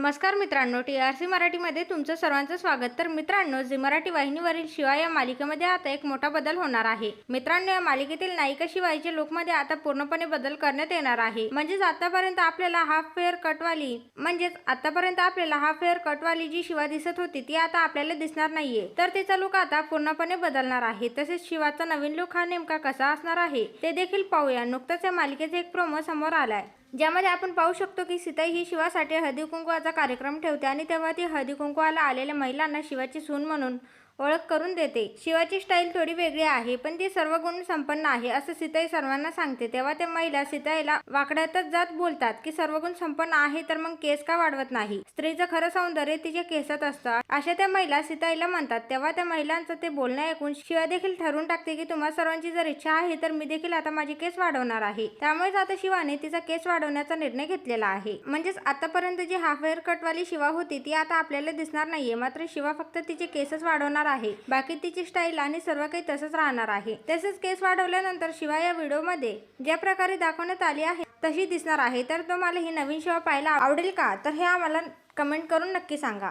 नमस्कार मित्रांनो T R C मराठीमध्ये तुमचं सर्वांचं स्वागत. तर मित्रांनो झी मराठी वाहिनीवरील शिवा या मालिकेमध्ये आता एक मोठा बदल होणार आहे. मित्रांनो या मालिकेतील नायिका शिवायच्या लुकमध्ये आता पूर्णपणे बदल करण्यात येणार आहे. म्हणजेच आतापर्यंत आपल्याला हाफ फेअर कटवाली म्हणजेच आतापर्यंत आपल्याला हाफ फेअर कटवाली जी शिवा दिसत होती ती आता आपल्याला दिसणार नाहीये. तर तिचा लुक आता पूर्णपणे बदलणार आहे. तसेच शिवाचा नवीन लुक हा नेमका कसा असणार आहे ते देखील पाहूया. नुकताच या मालिकेचा एक प्रोमो समोर आलाय. ज्यामध्ये आपण पाहू शकतो की सीताई ही शिवासाठी हळदी कुंकवाचा कार्यक्रम ठेवते आणि तेव्हा ती हळदी कुंकवाला आलेल्या महिलांना शिवाची सून म्हणून ओळख करून देते. शिवाची स्टाईल थोडी वेगळी आहे पण ती सर्व गुण संपन्न आहे असं सीताई सर्वांना सांगते. तेव्हा त्या महिला सीताईला वाकड्यातच जात बोलतात की सर्व गुण संपन्न आहे तर मग केस का वाढवत नाही? स्त्रीचं खरं सौंदर्य तिच्या केसात असतं. अशा त्या महिला सीताईला म्हणतात. तेव्हा त्या महिलांचं ते बोलणं ऐकून शिवा देखील ठरवून टाकते की तुम्हा सर्वांची जर इच्छा आहे तर मी देखील आता माझी केस वाढवणार आहे. त्यामुळेच आता शिवाने तिचा केस वाढवण्याचा निर्णय घेतलेला आहे. म्हणजेच आतापर्यंत जी हाफ हेअर कटवाली शिवा होती ती आता आपल्याला दिसणार नाहीये. मात्र शिवा फक्त तिचे केसच वाढवणार आहे. बाकी तिची स्टाईल आणि सर्व काही तसंच राहणार आहे. तसेच केस वाढवल्यानंतर शिवा या व्हिडिओमध्ये ज्या प्रकारे दाखवण्यात आली आहे तशी दिसणार आहे. तर तुम्हाला ही नवीन शिवा पाहायला आवडेल का? तर हे आम्हाला कमेंट करून नक्की सांगा.